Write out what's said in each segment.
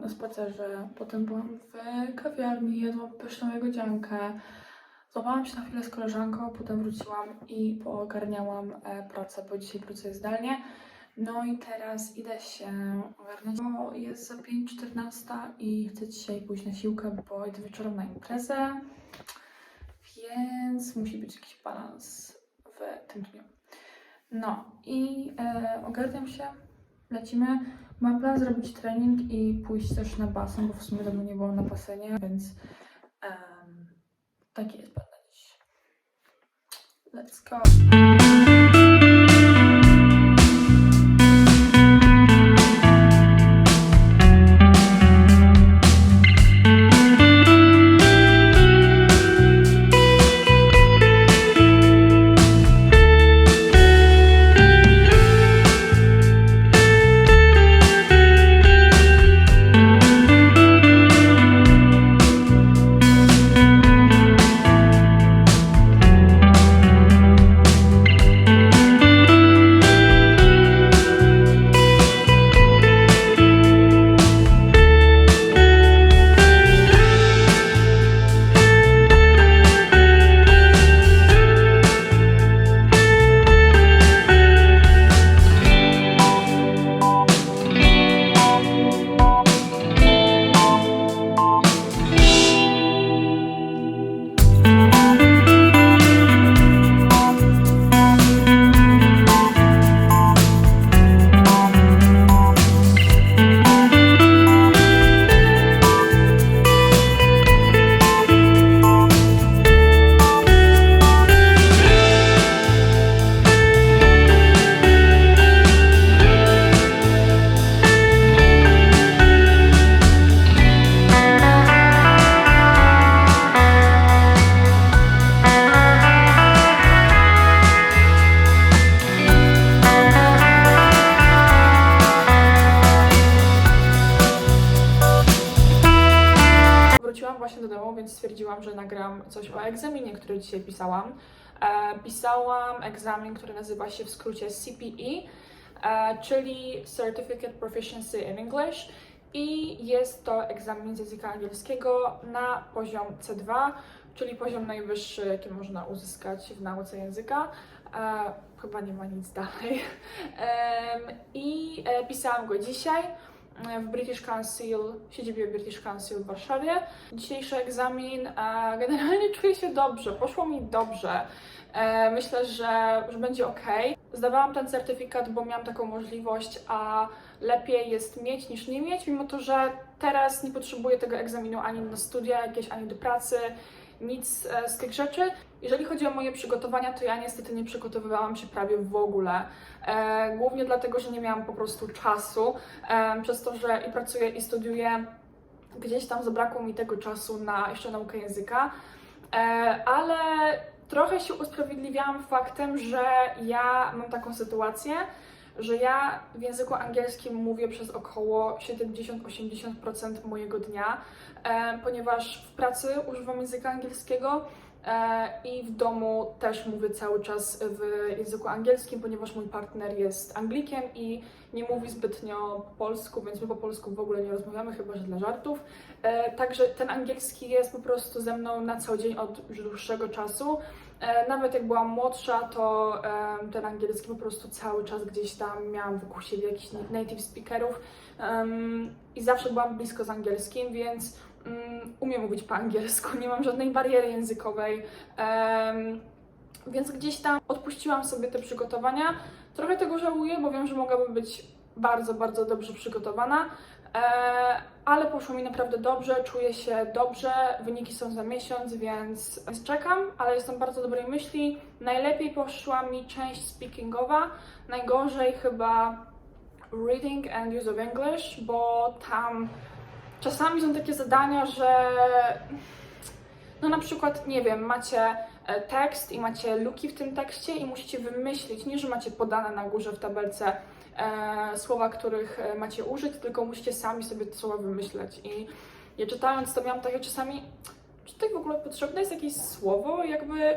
na spacerze, potem byłam w kawiarni, jadłam pyszną jagodziankę. Złapałam się na chwilę z koleżanką, potem wróciłam i poogarniałam e, pracę, bo dzisiaj pracuję zdalnie. No i teraz idę się ogarnąć, bo jest za 5.14 i chcę dzisiaj pójść na siłkę, bo idę wieczorem na imprezę, więc musi być jakiś balans w tym dniu. No i e, ogarniam się, lecimy. Mam plan zrobić trening i pójść też na basen, bo w sumie dawno nie byłam na basenie, więc em, taki jest plan na dziś. Let's go! Który dzisiaj pisałam. E, pisałam egzamin, który nazywa się w skrócie CPE, e, czyli Certificate Proficiency in English. I jest to egzamin z języka angielskiego na poziom C2, czyli poziom najwyższy, jaki można uzyskać w nauce języka. E, chyba nie ma nic dalej. Em, I e, pisałam go dzisiaj e, w British Council, siedzibie British Council w Warszawie. Dzisiejszy egzamin, e, generalnie czuję się dobrze, poszło mi dobrze. E, Myślę, że, że będzie ok. Zdawałam ten certyfikat, bo miałam taką możliwość, a lepiej jest mieć niż nie mieć, mimo to, że teraz nie potrzebuję tego egzaminu ani na studia jakieś, ani do pracy, nic e, z tych rzeczy. Jeżeli chodzi o moje przygotowania, to ja niestety nie przygotowywałam się prawie w ogóle. E, głównie dlatego, że nie miałam po prostu czasu, e, przez to, że i pracuję i studiuję, gdzieś tam zabrakło mi tego czasu na jeszcze naukę języka, ale trochę się usprawiedliwiałam faktem, że ja mam taką sytuację, że ja w języku angielskim mówię przez około 70-80% mojego dnia, e, ponieważ w pracy używam języka angielskiego e, i w domu też mówię cały czas w języku angielskim, ponieważ mój partner jest Anglikiem i nie mówi zbytnio po polsku, więc my po polsku w ogóle nie rozmawiamy, chyba że dla żartów. E, Także ten angielski jest po prostu ze mną na co dzień od już dłuższego czasu. E, Nawet jak byłam młodsza, to ten angielski po prostu cały czas gdzieś tam miałam wokół siebie jakichś native speakerów i zawsze byłam blisko z angielskim, więc mm, umiem mówić po angielsku, nie mam żadnej bariery językowej. więc gdzieś tam odpuściłam sobie te przygotowania. Trochę tego żałuję, bo wiem, że mogłabym być bardzo, bardzo dobrze przygotowana, ale poszło mi naprawdę dobrze, czuję się dobrze, wyniki są za miesiąc, więc, czekam, ale jestem bardzo dobrej myśli. Najlepiej poszła mi część speakingowa, najgorzej chyba reading and use of English, bo tam czasami są takie zadania, że no na przykład, nie wiem, macie e, tekst i macie luki w tym tekście i musicie wymyślić, nie że macie podane na górze w tabelce e, słowa, których e, macie użyć, tylko musicie sami sobie te słowa wymyśleć. I ja czytając to miałam takie czasami, czy tutaj w ogóle potrzebne jest jakieś słowo, jakby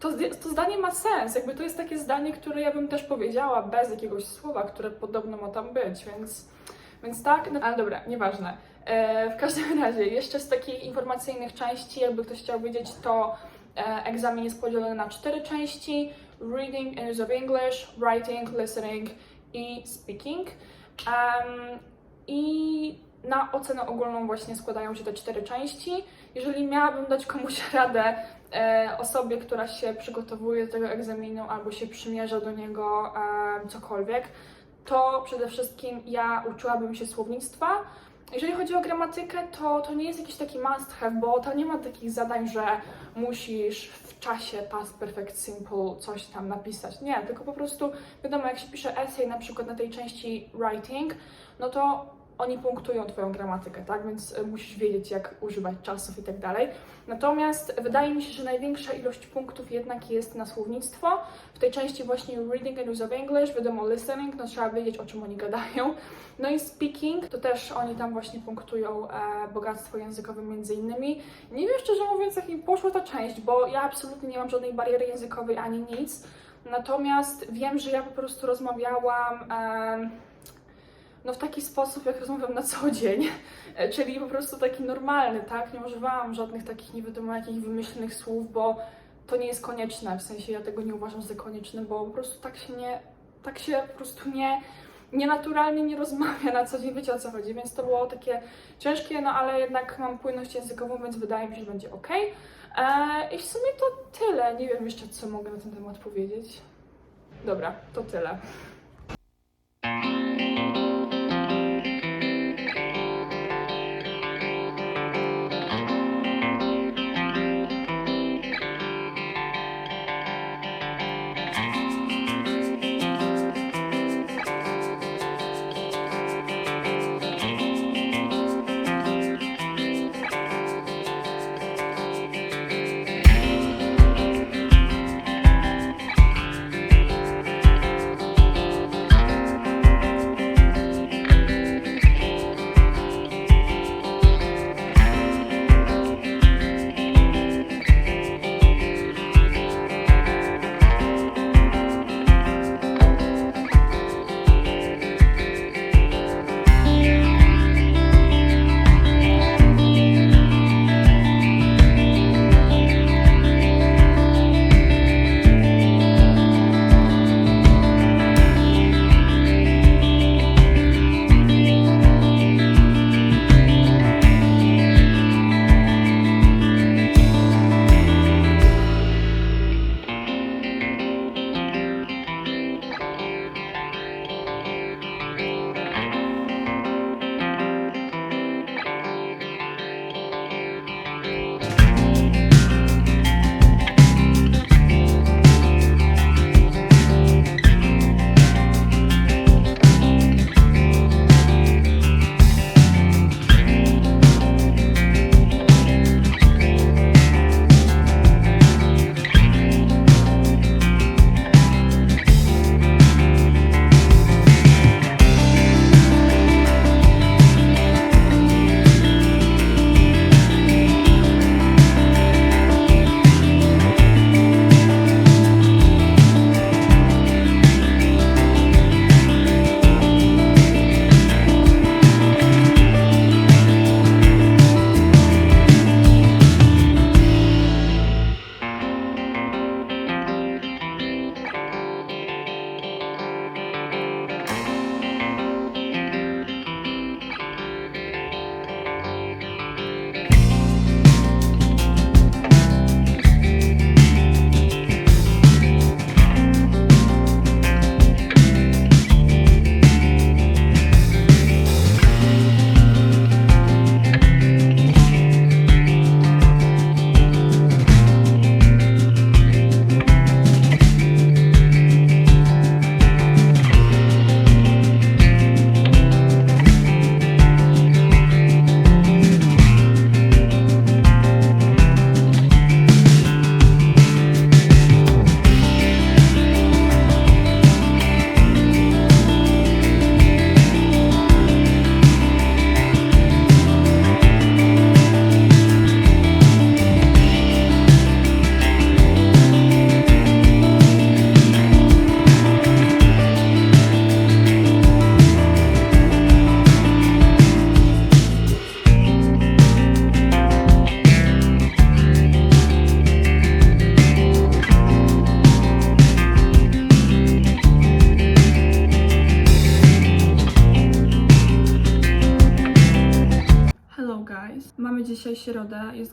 to, to zdanie ma sens, jakby to jest takie zdanie, które ja bym też powiedziała bez jakiegoś słowa, które podobno ma tam być, więc Więc tak, no, ale dobra, nieważne. E, w każdym razie, jeszcze z takich informacyjnych części, jakby ktoś chciał wiedzieć, to e, egzamin jest podzielony na cztery części: reading and of English, writing, listening i speaking. Em, I na ocenę ogólną właśnie składają się te cztery części. Jeżeli miałabym dać komuś radę, e, osobie, która się przygotowuje do tego egzaminu albo się przymierza do niego e, cokolwiek, to przede wszystkim ja uczyłabym się słownictwa. Jeżeli chodzi o gramatykę, to, to nie jest jakiś taki must have, bo tam nie ma takich zadań, że musisz w czasie past perfect simple coś tam napisać. Nie, tylko po prostu wiadomo, jak się pisze essay na przykład na tej części writing, no to oni punktują Twoją gramatykę, tak? Więc y, musisz wiedzieć, jak używać czasów i tak dalej. Natomiast wydaje mi się, że największa ilość punktów jednak jest na słownictwo. W tej części właśnie reading and use of English, wiadomo listening, no trzeba wiedzieć, o czym oni gadają. No i speaking, to też oni tam właśnie punktują e, bogactwo językowe między innymi. Nie wiem szczerze mówiąc, jak im poszła ta część, bo ja absolutnie nie mam żadnej bariery językowej ani nic. Natomiast wiem, że ja po prostu rozmawiałam... em, no w taki sposób, jak rozmawiam na co dzień, E, czyli po prostu taki normalny, tak? Nie używałam żadnych takich nie wiadomo jakich wymyślnych słów, bo to nie jest konieczne, w sensie ja tego nie uważam za konieczne, bo po prostu tak się nie, tak się po prostu nie, nienaturalnie nie rozmawia na co dzień, wiecie o co chodzi, więc to było takie ciężkie, no ale jednak mam płynność językową, więc wydaje mi się, że będzie ok. E, I w sumie to tyle, nie wiem jeszcze co mogę na ten temat powiedzieć. Dobra, to tyle.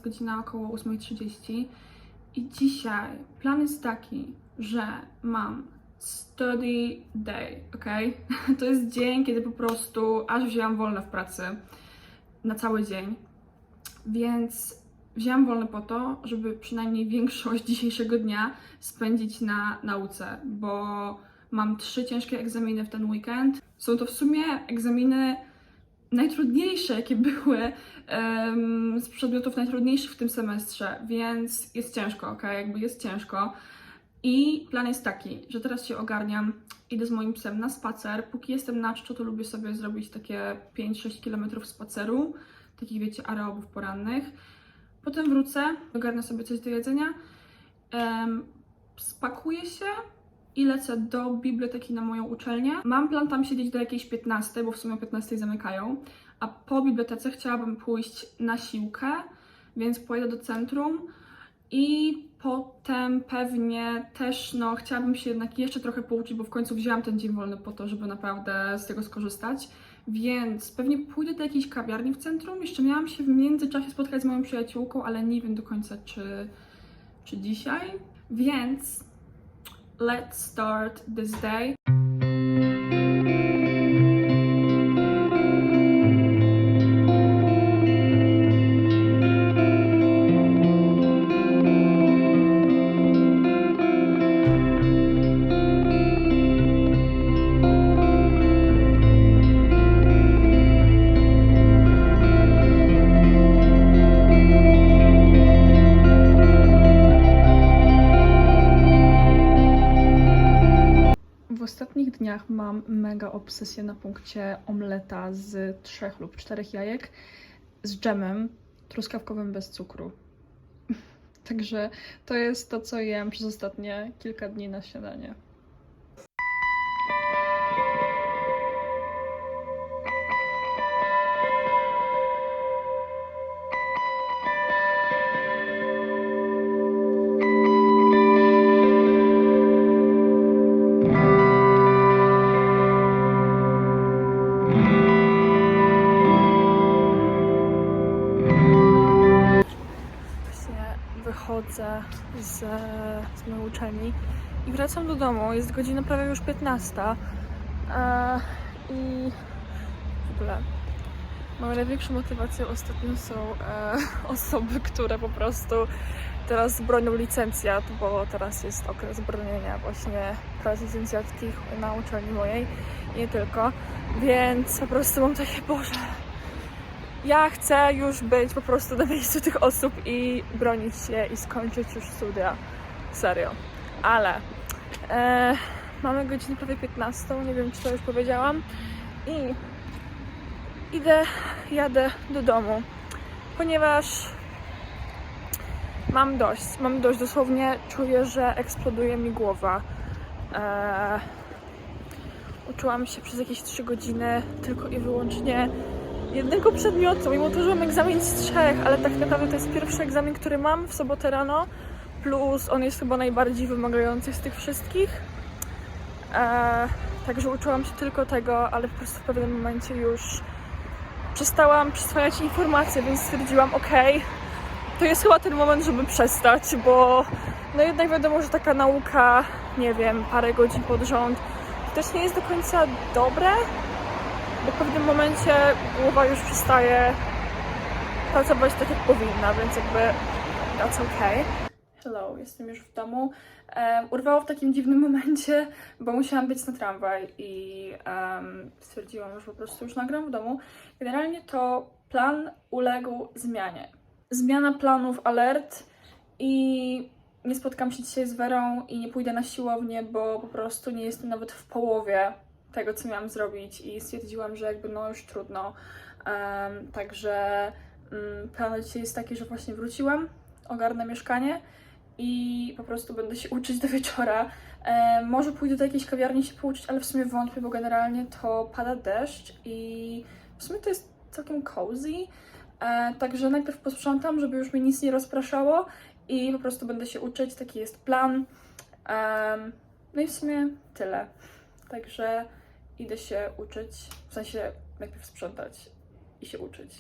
Godzina około 8.30 i dzisiaj plan jest taki, że mam study day, ok? To jest dzień, kiedy po prostu aż wzięłam wolne w pracy na cały dzień, więc wzięłam wolne po to, żeby przynajmniej większość dzisiejszego dnia spędzić na nauce, bo mam trzy ciężkie egzaminy w ten weekend. Są to w sumie egzaminy najtrudniejsze, jakie były em, z przedmiotów najtrudniejszych w tym semestrze, więc jest ciężko, ok? Jakby jest ciężko. I plan jest taki, że teraz się ogarniam, idę z moim psem na spacer. Póki jestem na czczo, to lubię sobie zrobić takie 5-6 km spaceru, takich wiecie, aerobów porannych. Potem wrócę, ogarnę sobie coś do jedzenia, em, spakuję się i lecę do biblioteki na moją uczelnię. Mam plan tam siedzieć do jakiejś 15, bo w sumie o 15 zamykają. A po bibliotece chciałabym pójść na siłkę, więc pojedę do centrum i potem pewnie też, no, chciałabym się jednak jeszcze trochę pouczyć, bo w końcu wzięłam ten dzień wolny po to, żeby naprawdę z tego skorzystać. Więc pewnie pójdę do jakiejś kawiarni w centrum. Jeszcze miałam się w międzyczasie spotkać z moją przyjaciółką, ale nie wiem do końca, czy, czy dzisiaj. Więc let's start this day. Ostatnich dniach mam mega obsesję na punkcie omleta z trzech lub czterech jajek z dżemem truskawkowym bez cukru. Także to jest to, co jem przez ostatnie kilka dni na śniadanie. Z, z mojej uczelni i wracam do domu. Jest godzina prawie już 15. E, I w ogóle moją największą motywacją ostatnio są e, osoby, które po prostu teraz bronią licencjat, bo teraz jest okres bronienia właśnie prac licencjackich na uczelni mojej i nie tylko. Więc po prostu mam takie, Boże, ja chcę już być po prostu na miejscu tych osób i bronić się i skończyć już studia. Serio. Ale e, mamy godzinę prawie 15, nie wiem czy to już powiedziałam. I idę, jadę do domu, ponieważ mam dość. Mam dość, dosłownie czuję, że eksploduje mi głowa. E, uczyłam się przez jakieś 3 godziny tylko i wyłącznie jednego przedmiotu, mimo to, że mam egzamin z trzech, ale tak naprawdę to jest pierwszy egzamin, który mam w sobotę rano, plus on jest chyba najbardziej wymagający z tych wszystkich. E, także uczyłam się tylko tego, ale po prostu w pewnym momencie już przestałam przyswajać informacje, więc stwierdziłam, ok, to jest chyba ten moment, żeby przestać, bo no jednak wiadomo, że taka nauka, nie wiem, parę godzin pod rząd, też nie jest do końca dobre, bo w pewnym momencie głowa już przestaje pracować tak jak powinna, więc jakby that's okay. Hello, jestem już w domu. Um, urwało w takim dziwnym momencie, bo musiałam być na tramwaj i um, stwierdziłam, że po prostu już nagram w domu. Generalnie to plan uległ zmianie. Zmiana planów alert i nie spotkam się dzisiaj z Werą i nie pójdę na siłownię, bo po prostu nie jestem nawet w połowie tego, co miałam zrobić i stwierdziłam, że jakby no już trudno. Em, także um, plan dzisiaj jest taki, że właśnie wróciłam, ogarnę mieszkanie i po prostu będę się uczyć do wieczora. E, może pójdę do jakiejś kawiarni się pouczyć, ale w sumie wątpię, bo generalnie to pada deszcz i w sumie to jest całkiem cozy. E, także najpierw posprzątam, żeby już mnie nic nie rozpraszało i po prostu będę się uczyć, taki jest plan. No i w sumie tyle. Także idę się uczyć, w sensie najpierw sprzątać i się uczyć.